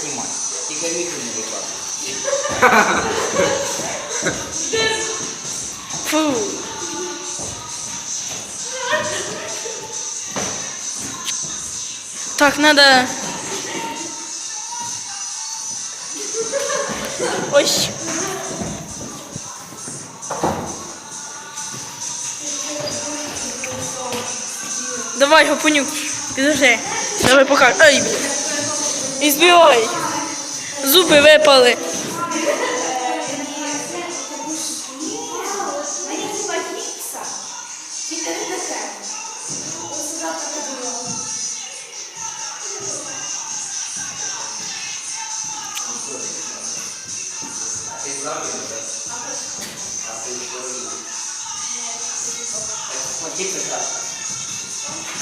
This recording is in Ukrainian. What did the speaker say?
Снимай. Тільки мікро не викладай. Фу. Так, надо... Ой. Давай, гапонюк. Підожди. Давай покажу. Ай, блін. І збивай. Зуби випали. Мені хіба Thank you.